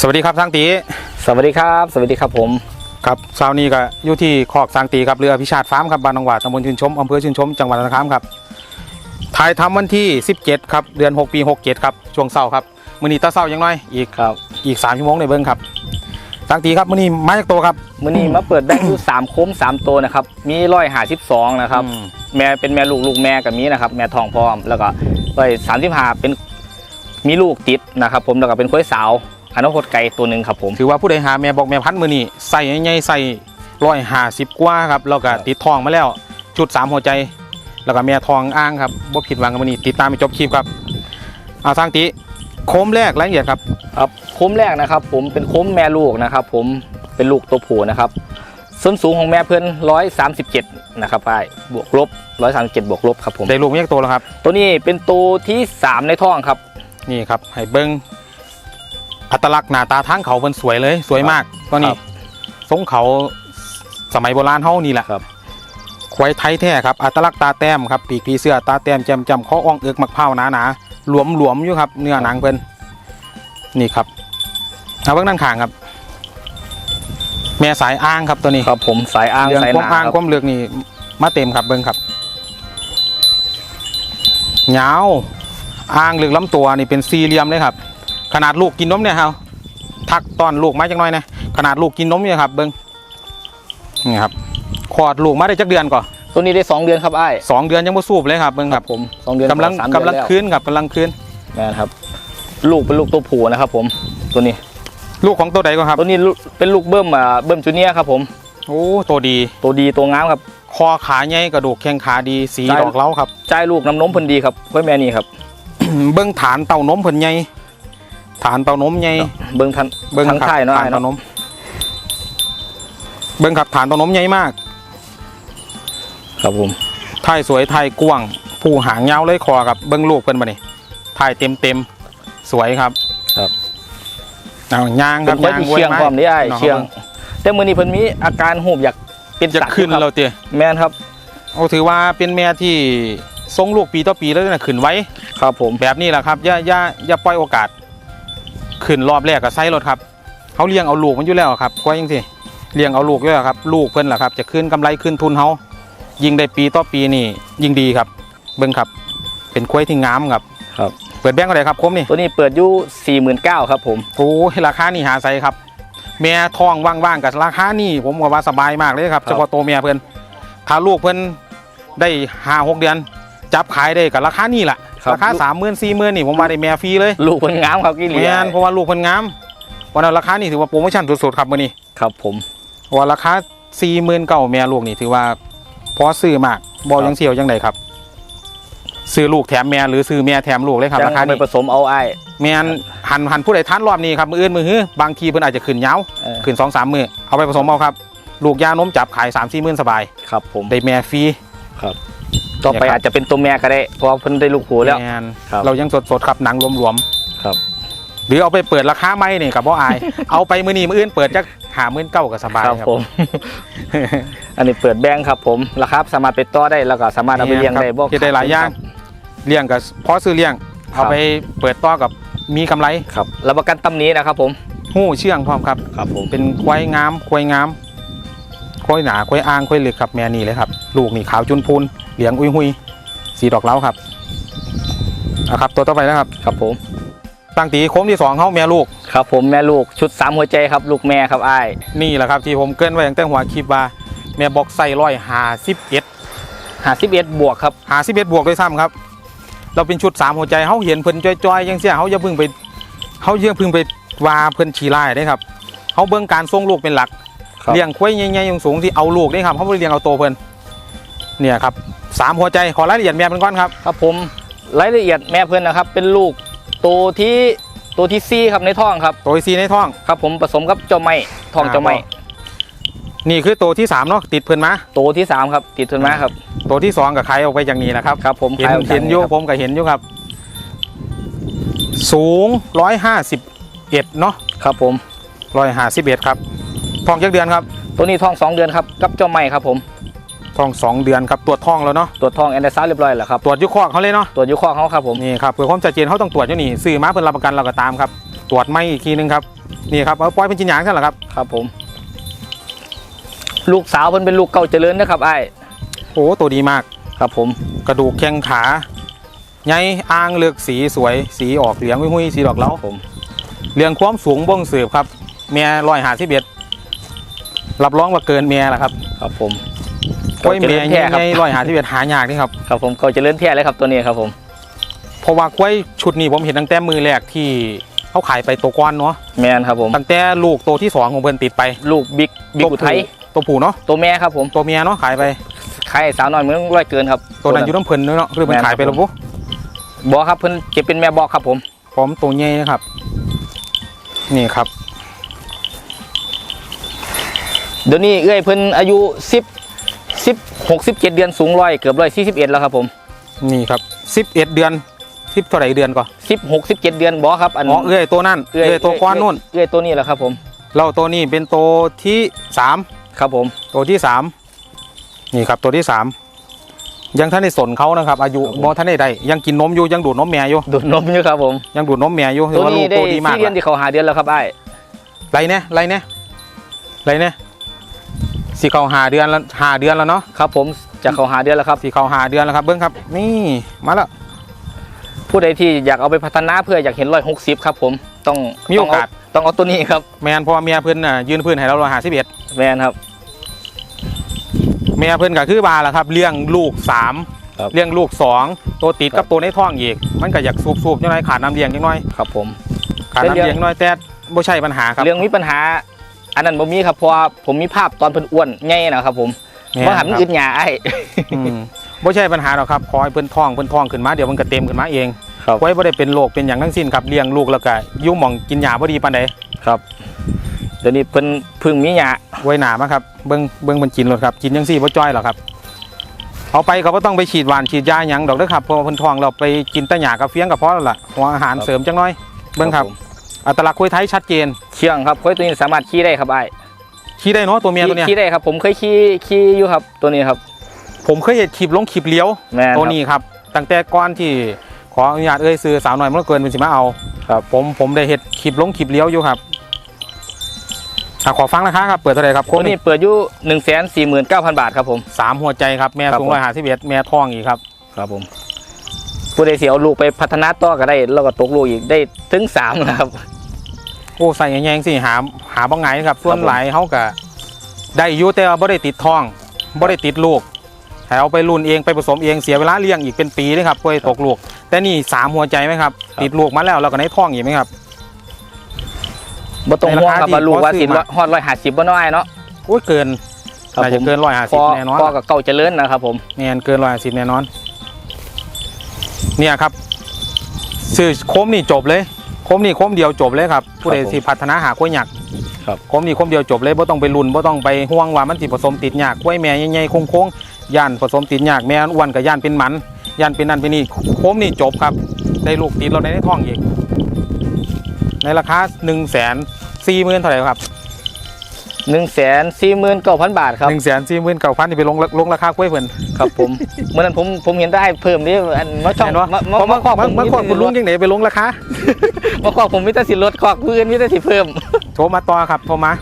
สวัสดีครับสังตีสวัสดีครับ สวัสดีครับผมครับเช้านี้ก็อยู่ที่คอกสังตีครับเรือพิชาติฟาร์มครับบ้านหนองหวาดตำบลชื่นชมอำเภอชื่นชมจังหวัดนครครับถ่ายทำวันที่ 17 ครับเดือน 6 ปี 67 ครับช่วงเช้าครับมื้อนี้ตาเช้ายังน้อยอีกครับอีก3ชั่วโมงในเบิ้งครับสังตีครับมื้อนี้มาจากตัวครับมื่อนี้มาเปิดแบงค์อยู่สามโค้มสามตัวนะครับมีร้อยหาสิบสองนะครับอืมแม่เป็นแม่ลูกลูกแม่กับมีนะครับแม่ทองพร้อมแล้วก็ร้อยสามสิบห้าเป็นมีลูกติดนะครับผมแล้วก็เป็นค้อยสาว อนาคตไกลตัวหนึ่งครับผม ถือว่าผู้ใดหาแม่บอกแม่พันธุ์มื้อนี้ใส่ใหญ่ๆใส่ร้อยห้าสิบกว่าครับแล้วก็ติดทองมาแล้วชุดสามหัวใจ แล้วก็แม่ทองอ้างครับบ่ผิดหวังกับมื้อนี้ติดตามไปจบคลิปครับเอาสังตีโค้มแรกรายละเอียดครับครับโค้มแรกนะครับ ผมเป็นโค้มแม่ลูกนะครับ ผมเป็นลูกตัวผู้นะครับส้นสูงของแม่เพื่อนร้อยสามสิบเจ็ดนะครับไปบวกลบร้อยสามสิบเจ็ดบวกลบครับผมได้ลูกมาจากตัวแล้วครับ ตัวนี้เป็นตัวที่สามในท้องครับ นี่ครับให้เบิ้ง อัตลักษณ์หน้าตาทั้งเขาเพิ่นสวยเลย สวยมากตัวนี้ครับ ทรงเขาสมัยโบราณเฮานี่แหละครับ ควายไทยแท้ครับอัตลักษณ์ตาแต้มครับปีกผีเสื้อตาแต้มแจมจำข้ออ่องเอิกมักเผาหนาหนาหลวมหลวมๆอยู่ครับเนื้อหนังเพิ่นนี่ครับเอาเบิ้งด้านข้างครับ แม่สายอ้างครับตัวนี้ครับผมสายอ้างเรื่องสายคหวามนาอ้างครับความเลือกนี่มาเต็มครับเบิ้งครับยาวอ้างเลือกลำตัวนี่เป็นสี่เหลี่ยมเลยครับ ขนาดลูกกินนมเนี่ยครับทักตอนลูกมาจังน้อยนะขนาดลูกกินนมเนี่ยครับเบิ้งนี่ครับขอดลูกมาได้จักเดือนก่อนตัวนี้ได้สองเดือนครับไอ้ายสองเดือนยังไม่สูบเลยครับเบิ้งครับผมสองเดือนกำลังสามเดือนกำลังแล้วคืนครับกำลังคืนแม่นครับ ลูกเป็นลูกตัวผู้นะครับ ผมตัวนี้ ลูกของตัวใดก็ครับ ตัวนี้ลูกเป็นลูกเบิ้มอ่าเบิ้มจูเนียร์ครับ ผมโอ้ตัวดีตัวดีตัวงามครับคอขาใหญ่กระดูกแข้งขาดีสีใช่ดอกเล้าครับจ่ายลูกน้ำนมเพิ่นดีครับเพื่อแม่นี่ครับ เบิ้งฐานเต้านมเพิ่นใหญ่ ฐานเต้านมใหญ่ เบิ้งทันเบิ้งทั้งครับค่ายเนาะฐานอ้ายเต้าเนาะนม เบิ้งครับฐานเต้านมใหญ่มากครับผมถ่ายสวยถ่ายกว้างผู้หางยาวเลยคอครับเบิ้งลูกเพิ่นมานี่ถ่ายเต็มเต็มๆสวยครับครับ เอาย่างเป็ครับนคนย่างที่เชียงไความนี้ไอ้ายน้องเชียง แต่มื้อนี้เพิ่นมีอาการหูบอยากเป็นจะสัตว์ขึ้นครับเราเตี้ยแม่นครับเอาถือว่าเป็นแม่ที่ทรงลูกปีต่อปีแล้วนะขึ้นไว้ ครับผม แบบนี้แหละครับอย่าอย่าอย่าปล่อยโอกาส ขึ้นรอบแรกก็ใส่รถครับเขาเลี้ยงเอาลูกมันอยู่แล้วครับควายยังสิเลี้ยงเอาลูกอยู่แล้วครับลูกเพิ่นแหละครับ จะขึ้นกำไรขึ้นทุนเขายิงได้ปีต่อปีนี่ยิ่งดีครับ เบิ้งครับ เป็นควายที่งามครับครับ เปิดแบงก์อะไรครับคมนี่ตัวนี้เปิดอยู่49,000ครับผมโอ้ยราคานี่หาใส่ครับแม่ท้องว่างๆกับราคานี่ผมก็ว่าสบายมากเลยครับเฉพาะตัวเมียเพิ่นถ้าลูกเพิ่นได้ห้าหกเดือน จับขายได้กับราคานี่แหละ ครับ ราคาสามหมื่นสี่หมื่นนี่ผมว่าได้แม่ฟรีเลยลูกเพิ่นงามครับกี่เหลีแม่นเพราะว่าลูกเพิ่นงามวันนั้นราคานี่ถือว่าโปรโมชั่นสุดๆครับมื้อนี้ครับผมเพราะว่าราคาสี่หมื่นเก้าแม่ลูกนี่ถือว่าพอซื้อมากบอยังเสียวยังไงครับซื้อลูกแถมแม่หรือซื้อแม่แถมลูกเลยครับจัรางคาเอาไปนี้ผสมเอาไอ้ายแม่นหันหันผู้ใดทานรอบนี้ครับมืออื่นมือฮื้อบางทีเพิ่นอาจจะขึ้นยาวเออขึ้นสองสามมือเอาไปผสมเอาครับ ลูกยานมจับขายสามสี่หมื่นสบายครับผมได้แม่ฟรี ต่อไปเนี่ยครับอาจจะเป็นตัวแม่ก็ได้เพราะว่าเพิ่นได้ลูกผู้แล้วแม่นครับเรายังสดๆครับหนังรวมครับๆหรือเอาไปเปิดราคาไม่นี่กับว่าอาย เอาไปมือนี้มืออื่นเปิดจะหาหมื่นเก้าก็สบายครับครับผม อันนี้เปิดแบงค์ครับผมราคาสามารถไปต่อได้แล้วก็สามารถเอาไปเลี้ยงได้บ่เฮ็ดได้หลายอย่างเลี้ยงกับพอซื้อเลี้ยงครับเอาไปเปิดต่อกับมีกำไรครับรับประกันตำหนี้นะครับผม หู้เชื่องพร้อมครับ ครับผม เป็นควายงามควายงาม ควายหนาควายอ่างควายเหลึกครับแม่นี่เลยครับ ลูกนี่ขาวจุนพูนเหลียงอุยหุยสีดอกเล้าครับเอาครับ ตัวต่อไปนะครับ ครับผมตั้งตีโค้งที่สองเขาแม่ลูกครับผมแม่ลูกชุดสามหัวใจครับ ลูกแม่ครับอ้ายนี่แหละครับที่ผมเกรินไว้ตั้งแต่หัวคลิปว่าแม่บอกใส่ร้อยหาสิบเอ็ดหาสิบเอ็ดบวกครับหาสิบเอ็ดบวกด้วยซ้ำครับ เราเป็นชุดสามหัวใจเขาเห็นเพิ่นจอยๆยังเสียเขาอย่าเพิ่งไปเขาอย่าเพิ่งไปว่าเพิ่นฉีไล่ได้ครับเขาเบิ่งการส่งลูกเป็นหลักครับ เลี้ยงควายใหญ่ๆสูงๆที่เอาลูกได้ครับเขาไม่ได้เลี้ยงเอาโตเพิ่นเนี่ยครับสามหัวใจขอรายละเอียดแม่เป็นก้อนครับครับผมรายละเอียดแม่เพื่อนนะครับ เป็นลูกตัวที่ตัวที่ซี่ครับในท้องครับตัวซีในท้องครับ ผมผสมกับเจ้าไม้ท้องเจ้าไม้นี่คือตัวที่สามเนาะติดเพิ่นมาตัวที่สามครับติดทุนมาครับตัวที่สองกับใครออกไปอย่างนี้นะครับครับ ผมเห็นขายออกจากเห็นอยู่ครับผมก็เห็นอยู่ครับ สูงร้อยห้าสิบเอ็ดเนาะครับผมร้อยห้าสิบเอ็ดครับ ท้องจักเดือนครับตัวนี้ท้องสองเดือนครับกับเจ้าไม้ครับผมท้องสองเดือนครับตรวจท้องแล้วเนาะตรวจท้องแอนเดอร์ซ่าเรียบร้อยแล้วครับตรวจอยุคอกเขาเลยเนาะตรวจอยุข้อเขาครับผมนี่ครับเพื่อความชัดเจนเขาต้องตรวจอยู่นี่ซื้อมาเพื่อรับประกันเราก็ตามครับ ตรวจไม่อีกทีนึงครับนี่ครับเอาปล่อยเป็นจินหยางใช่เหรอครับครับผม ลูกสาวเพิ่นเป็นลูกเก่าเจริญนะครับไอ้ายโอ้ตัวดีมากครับผมกระดูกแข้งขาใหญ่อ่างเลือกสีสวยสีออกเหลืองหุ้ยๆสีดอกเหล้าผมเรื่องความสูงบ่งสืบครับเมียร้อยหาสิบเอ็ด รับรองว่าเกินเมียแหละครับครับผมกล้วยเมียเจริญใหแท้ครับญ่ร้อยหาสิบเอ็ดหายากนี่ครับครับผมเก่าเจริญแท้เลยครับตัวนี้ครับผมเพราะว่ากล้วยชุดนี้ผมเห็นตั้งแต่มือแรกที่เขาขายไปตัวก้อนเนาะแมนครับผมตั้งแต่ลูกตัวที่สองของเพิ่นติดไป ลูกบิ๊กบิ๊กอุทัยตัวผู้เนาะตัวแม่ครับผมตัวเมียเนาะขายไปใครสาวน้อยเมืองร้อยเกินครับตัวนั้นอยู่น้ำเพิ่นเนาะคือเพิ่นขายไปแล้วปุ๊บอกครับเพิ่นเก็บเป็นแม่บอกครับผมพร้อมตัวใหญ่นะครับ นี่ครับ เดี๋ยวนี้เอ้ยเพิ่นอายุ10 10 6 17เดือนสูงร้อยเกือบร้อยสี่สิบเอ็ดแล้วครับผมนี่ครับสิบเอ็ดเดือนสิบเท่าไหร่เดือนก่อน16 17เดือนบอกครับอันอ๋อเอ้ยตัวนั่นเอ้ยตัวก้อนนู่นเอ้ยตัวนี้แหละครับผมเราตัวนี้เป็นตัวที่สามครับผมตัวที่สามนี่ครับตัวที่สามยังท่านในสนเขานะครับ อายุครับผมบอท่านในใดยังกินนมอยู่ยังดูดนมแม่อยู่ดูดนมอยู่ครับผมยังดูดนมแม่อยู่ถือตัวว่าลูนี้กได้โตดีมากสี่เดือนละที่เขาหาเดือนแล้วครับไอ้ายไรเนี่ยไรเนี่ยไรเนี่ย สีเขาหาเดือนแล้วหาเดือนแล้วเนาะครับผมจะเขาหาเดือนแล้วครับสีเขาหาเดือนแล้วครับเบิ้งครับ นี่มาแล้วผู้ใดที่อยากเอาไปพัฒนาเพื่ออยากเห็นร้อยหกสิบครับผมต้องมีโอกาสต้องเต้องเอาตัวนี้ครับแมนเพอเมียเพื่อนน่ะยืนเพื่อนให้เราเราหาสิบเอ็ดแมนครับเมียเพื่อนก็คือบาแหละครับ เลี้ยงลูกสามครับเลี้ยงลูกสองตัวติดครักับบตัวในท้องอีก มันก็อยากสูบๆจังไรขาดน้ำเลี้ยงจังน้อยครับผมขาดเป็นน้ำเรื่องเลี้ยงน้อยแต่บ่ใช่ปัญหาครับเรื่องมีปัญหา อันนั้นผมมีครับเพราะว่าผมมีภาพตอนเพิ่นอ้วนใหญ่นะครับผมแม่นว่าหันครับอึดหยาไอ้อืมบ่ใช่ปัญหาหรอกครับขอให้เพิ่นท้องเพิ่นท้องขึ้นมาเดี๋ยวมันก็เต็มขึ้นมาเองครับไว้บ่ได้เป็นโรคเป็นอย่างทั้งสิ้นครับเลี้ยงลูกแล้วก็อยุ่หมองกินยาบ่ดีปานใดครับเดี๋ยวนี้เพิ่นเพึ่งมีหยาไว้หนามาครับเบิ่งเบิ่งมันกินรถครับกินจังซี่บ่จ้อยหรอกครับเอาไปก็บ่ต้องไปฉีดหวานฉีดยาหยังดอกเด้อครับเพราะว่าเพิ่นท้องเราไปกินแต่หญ้ากับเฟี้ยงก็พอแล้วล่ะหัวอาหารเสริมจังน้อยเบิ่งครับผม อัตลักษณ์กล้วยไทยชัดเจนเชื่องครับค่อยตัวนี้สามารถขี่ได้ครับไอ้ขี่ได้เนาะตัวเมียตัวเนี้ยขี่ได้ครับ ผมเคยขี่ขี่อยู่ครับตัวนี้ครับ ผมเคยเห็นคลิปลงคลิปเลี้ยวแม่นครับ ตัวนี้ครับตั้งแต่ก่อนที่ขออนุญาตเอ้ยซื้อสาวหน่อยมันเกินเป็นสิมาเอาครับ ผมผมได้เห็ดคลิปลงคลิปเลี้ยวอยู่ครับอะขอฟังราคาครับเปิดเท่าไหร่ครับตัวนี้เปิดอยู่หนึ่งแสนสี่หมื่นเก้าพันบาทครับผม สามหัวใจครับแม่ครับสูงผม ร้อยห้าสิบเอ็ดแม่ท้องอีกครับครับผมผู้ใดเสียเอาลูกไปพัฒนาต่อก็ได้แล้วก็ตกลูกอีกได้ถึงสามนะครับ โอ้ใส่แยงๆสิหาหาบ้างไงครับ ส่วนครับผมหลายเขาก็ได้อยู่แต่ว่าบ่ได้ติดท้องบ่ได้ติดลูกให้เอาไปรุ่นเองไปผสมเองเสียเวลาเลี้ยงอีกเป็นปีเลยครับเพื่อให้ตกลูก แต่นี่สามหัวใจไหมครับ ติดลูกมาแล้วแล้วก็ในท้องอีกไหมครับบ่ต้องห่วงครับในราคาที่ว่าลูกว่าพอซื้สิอมาฮอดร้อยห้าสิบบ่น้อยเนาะโอ้ยเกินครับน่าผจะมเกินร้อยห้าพสิบอแน่นอนพอกับเก่าเจริญนะครับ ผมแน่นเกินร้อยห้าสิบแน่นอน เนี่ยครับซื้อโคมนี่จบเลยโคมนี่โคมเดียวจบเลยครับผู้ใดครับผมสิพัฒนาหากล้วยหยักครับโคมนี่โคมเดียวจบเลยบ่ต้องไปลุ้นบ่ต้องไปห่วงว่ามันสิผสมติดหยากกล้วยแม่ใหญ่ๆโค้งๆย่านผสมติดหยากแม่อ้วนกับย่านเป็นหมันย่านเป็นนั่นเป็นนี่โคมนี่จบครับ ได้ลูกติดเราได้ในท้องอีก ในราคา1นึ่งแสนสี่หมื่นเท่าไหร่ครับหนึ่งแสนสี่หมื่นเก้าพันบาทครับหนึ่งแสนสี่หมื่นเก้าพันนี่ไปลงลงราคากล้วยเพิ่นครับผมเมื่อนั้นผมผมเห็นได้เพิ่มนี่อันมาช่องเห็นวะมาเพราะมามาครอบมาผมมาขอบคุณลุงมียังไหนไปลงราคา มาครอบผมมิตรสิลดครอบพื้นมิตรสิเพิ่ม โทรมาต่อครับโทรมา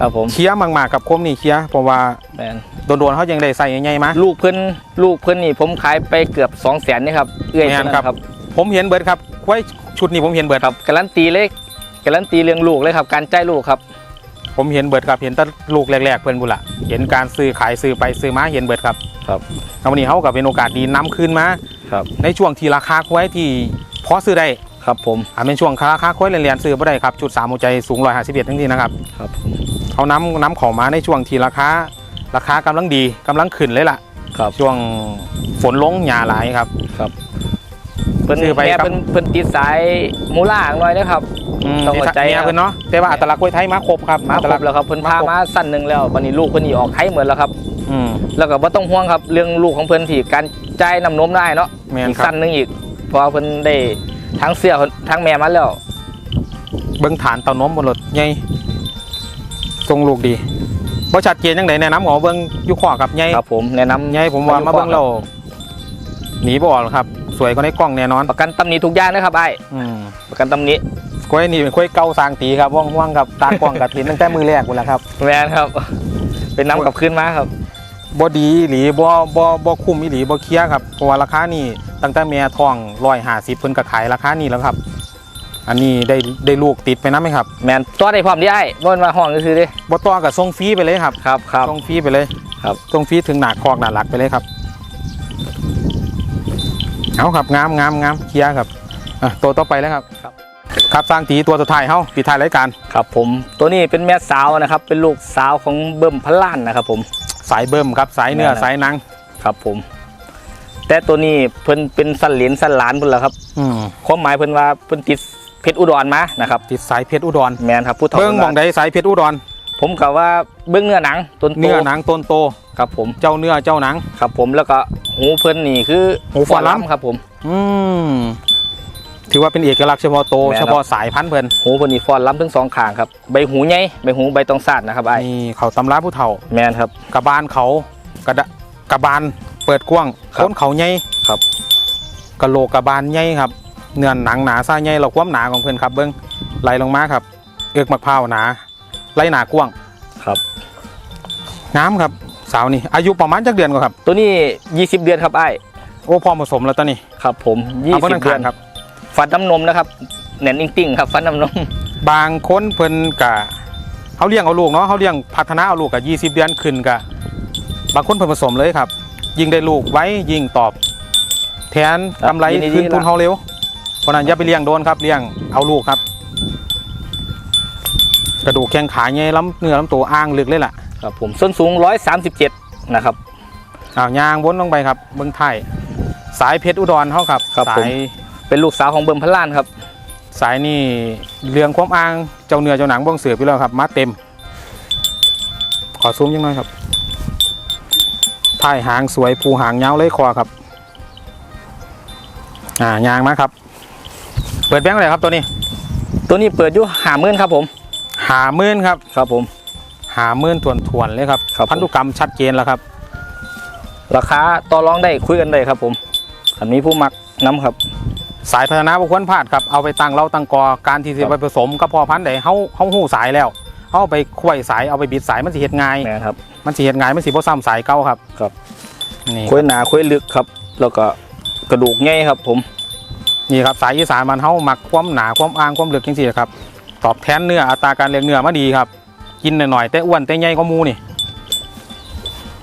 ครับผมเคลียร์มากๆกับโคมนี่เคลียร์เพราะว่าแมนโดนๆเขายังได้ใส่ใหญ่ๆมา ลูกเพิ่นลูกเพิ่นนี่ผมขายไปเกือบ2 0 0แสนนี่ครับเอื้อยแม่นเท่านั้นครับครับ ผมเห็นเบิดครับกล้วยชุดนี้ผมเห็นเบิดครับการันตีเลยการันตีเรื่องลูกเลยครับ การจ่ายลูกครับผมเห็นเบิดครับเห็นแต่ลูกแรกๆเพิ่นบุนละเห็นการซื้อขายซื้อไปซื้อมาเห็นเบิดครับครับ เอาวันนี้เขาก็เป็นโอกาสดีนำคืนมาครับ ในช่วงที่ราคาควายที่พอซื้อได้ ครับผมอ่าเป็นช่วงราคาควายเรียนๆซื้อบ่ได้ครับชุดสามหัวใจสูงร้อยห้าสิบเอ็ดทั้งที่นะครับ ครับเขาน้ำน้ำของมาในช่วงที่ราคาราคากำลังดีกำลังขึ้นเลยล่ะ ครับช่วงฝนลงหยาหลายครับเพิ่นซื้อไปแม่ครับเพิ่นเพิ่นติดสายมูล่าหน่อยนะครับ อืมต้องเข้าใจเมียครับ เพิ่นเนาะแต่ว่าอัตลักษณ์กล้วยไทยมาครบครับมาครลักบแล้วครับเพิ่นพามาครบมาสั้นหนึ่งแล้ววันนี้ลูกเพิ่นนี่ออกไทยเหมือนแล้วครับ อืม แล้วก็บ่ต้องห่วงครับเรื่องลูกของเพิ่นที่การจ่ายน้ำนมได้เนาะแม่นอีกครับสั้นหนึงอีกเพราะว่าเพิ่นได้ ทั้งเสื้อทั้งแม่มาแล้ว เบิ้งฐานเต่านมบนรถใหญ่ทรงลูกดีบ่ชัดเจนจังไดแนะนำขอเบิ้งอยู่ขวาครับใหญ่ครับผมแนะนำใหญ่ผมว่ามาเบิ้งเราหนีบ่ออกหรอกครับ สวยกว่าในกล้องแน่นอน ประกันตำหนิทุกอย่างนะครับไอ้ายอืมประกันตำหนิกล้วยนี่เป็นกล้วยเก่าสร้างตีครับว่องๆครับตากล้องกับทินตั้งแต่มือแรกหมดแล้วครับแมนครับ เป็นน้ำกลับขึ้นมาครับบ่ดีหรือบ่บ่บ่คุ้มอีหลีบ่เคลียร์ครับเพราะว่าราคานี่ ตั้งแต่แม่ทอง150เพิ่นก็ขายราคานี้แล้วครับ อันนี้ได้ได้ลูกติดไปนะไหมครับแมนตัวได้พร้อมที่ไอ้บนมาห้องก็คือดิบ่ต่อกับส่งฟรีไปเลยครับครับครับ ส่งฟรีไปเลยครับ ส่งฟรีถึงหนาคอกหนาหลักไปเลยครับเอาครับงามงามงามเคลียร์ครับอะตัวต่อไปเลยครับ ครับ ครับสร้างตีตัวสุดท้ายเฮาปิดท้ายรายการครับผม ตัวนี้เป็นแม่สาวนะครับ เป็นลูกสาวของเบิ่มพันล้านนะครับผม สายเบิ่มครับสายเนื้อแม่นนะสายหนัง ครับผม แต่ตัวนี้เพิ่นเป็นสันเหรียญสันหลานเพิ่นแล้วครับอืมความหมายเพิ่นว่าเพิ่นติดเพชรอุดรมานะครับติดสายเพชรอุดรแมนครับผู้เฒ่าเบิ่งหมองใดสายเพชรอุดร ผมกับว่าเบื้องเนื้อหนังต้นโตเนื้อหนังต้นโตครับผมเจ้าเนื้อเจ้าหนังครับผมแล้วก็หูเพิ่นนี่คือหูฟอลัมครับผม อืมถือว่าเป็นเอกลักษณ์เฉพาะโตวแม่นครับเฉพาะสายพันธุ์เพิ่นหูเพิ่นนี่ฟอนล้ำทั้งสองข้างครับใบหูใหญ่ใบหูใบตองซาดนะครับไอ้นี่เขาตำราผู้เฒ่าแมนครับกระบาลเขากระดะกระบาล เปิดกว้างครับต้นเขาใหญ่ครับกระโหลกกระบาลใหญ่ครับ เนื้อหนังหนาซ่าใหญ่เราความหนาของเพิ่นครับเบิ้งไหลลงมาครับ เอือกมะพร้าวหนาไหลหนากว้างครับ งามครับ สาวนี่อายุประมาณจักเดือนก็ครับตัวนี้ 20 เดือนครับไอ้โอ้พอผสมแล้วตอนนี้ครับ ผมเอาเพิ่น20เดือนครับ ฟันน้ำนมนะครับแหน่นอิงติ่งครับฟันน้ำนม บางคนเพิ่นกะเขาเลี้ยงเอาลูกเนาะเขาเลี้ยงพัฒนาเอาลูกกะ20 เดือนขึ้นกะบางคนเพิ่นผสมเลยครับ ยิ่งได้ลูกไว้ยิ่งตอบ แทนกำไรขึ้นทุนเฮาเร็วเพราะนั้นอย่าไปเลี้ยงโดนครับเลี้ยงเอาลูกครับ กระดูกแข้งขาใหญ่ล้ำเนื้อล้ำตัวอ้างลึกเลยล่ะครับผมส้นสูง 137 นะครับ อ้าวยางวนลงไปครับเบื้องไทยสายเพชรอุดรเขาครับครับสาผมย เป็นลูกสาวของเบิ่มพันล้านครับ สายนี่เรื่องความอ้างเจ้าเนื้อเจ้าหนังบ้องเสือไปแล้วครับมาเต็ม ขอซูมยังน้อยครับ ท้ายหางสวยภูหางยาวเลยคอครับอ่ายางมาครับ เปิดแบงค์อะไรครับตัวนี้ ตัวนี้เปิดอยู่หามื่นครับผมหามื่นครับครับผมหามื่นทวนทวนๆเลยครับครับผมพันธุกรรมชัดเจนแล้วครับ ราคาต่อรองได้คุยกันได้ครับผมอันนี้ผู้มักน้ำครับ สายพัฒนาบุคคลพลาดครับเอาไปตั้งเราตั้งกอการที่จะไปผสมกับพอพันธุ์ใดเฮาเฮาหู้สายแล้ว เอาไปคุ้ยสายเอาไปบิดสายมันสิเฮ็ดง่ายแม่นครับ มันสิเฮ็ดง่ายมันสิบ่ซ้ำสายเก่าครับครับ นี่คุยหนาคุยลึกครับ แล้วก็กระดูกใหญ่ครับ ผม นี่ครับสายอีสานมันเฮามักความหนาความอ่างความลึกจังซี่ครับ ตอบแทนเนื้ออัตราการเลี้ยงเนื้อมาดีครับ กินหน่อยๆแต่อ้วนแต่ใหญ่กว่าหมูนี่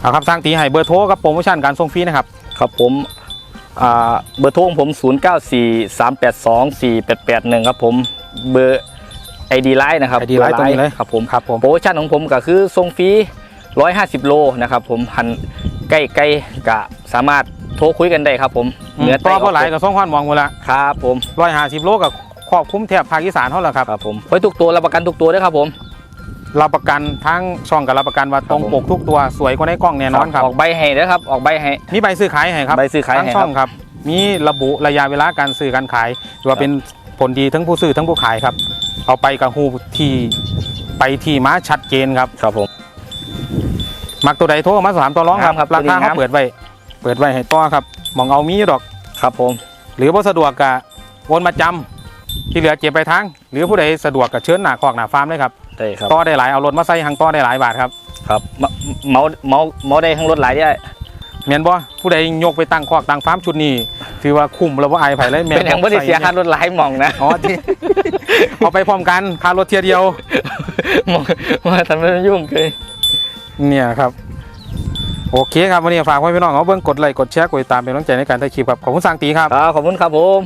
เอาครับสร้างตีให้เบอร์โทรกับโปรโมชั่นการส่งฟรีนะครับ ครับผมอ่าเบอร์โทรของผม 0 9 4 3 8 2 4 8 8 1 ครับผม เบอร์ ไอดีไลน์นะครับ ID Line ตัวนี้เลยครับผมครับผมโปรโมชั่นของผมก็คือส่งฟรี150 โลนะครับผมหันใกล้ๆกะสามารถโทรคุยกันได้ครับผมอืมต่อบ่หลายก็ส่งความมองหมดละครับผม150โลกับครอบคลุมแถบภาคอีสานเท่าไหร่ครับครับผมไว้ทุกตัวรับประกันทุกตัวด้วยครับผมรับประกันทั้งช่องกับรับประกันว่าตรงครับผมปกทุกตัวสวยกว่าในกล้องแน่นอนครับออกใบให้นะครับออกใบให้มีใบซื้อขายให้ครับใบซื้อขายทั้งให้ช่คอรังบครับ มีระบุระยะเวลาการซื้อการขายหรือว่าครับเป็นผลดีทั้งผู้ซื้อทั้งผู้ขายครับ เอาไปกับฮูที่ไปที่มาชัดเจนครับครับผมมักตัวใดโทรมาสอบถามตัวร้องครับงามครับราตัวนี้คาเขางามเปิดไว้ เปิดไว้ให้ต่อครับมองเอามีอยู่ดอกครับผม หรือว่าสะดวกกะโอนมาจำที่เหลือเก็บไปทางหรือผู้ใดสะดวกกะเชิญหน้าคอกหน้าฟาร์มเลยครับได้ครับต่อได้หลายเอารถมาใส่หังต่อได้หลายบาทครับครับเมาเมาเมาเมาได้ทั้งรถหลายได้ แม่นบ่ผู้ใดยกไปตั้งคอกตั้งฟาร์มชุดนี้ถือว่าคุ้มแล้วว่าอายไผเลยแม่เป็นอย่างไม่ได้เสียค่ารถหลายหมองนะอ๋อที่เอาไปพร้อมกันค่ารถเทียเดียวหมองมาทำให้มันยุ่งเกินเนี่ยครับโอเคครับวันนี้ฝากไว้พี่น้องเอาเบิ่งกดไลค์กดแชร์กดติดตามเป็นกำลังใจในการถ่ายคลิปครับขอบคุณสังตีครับครับขอบคุณครับผม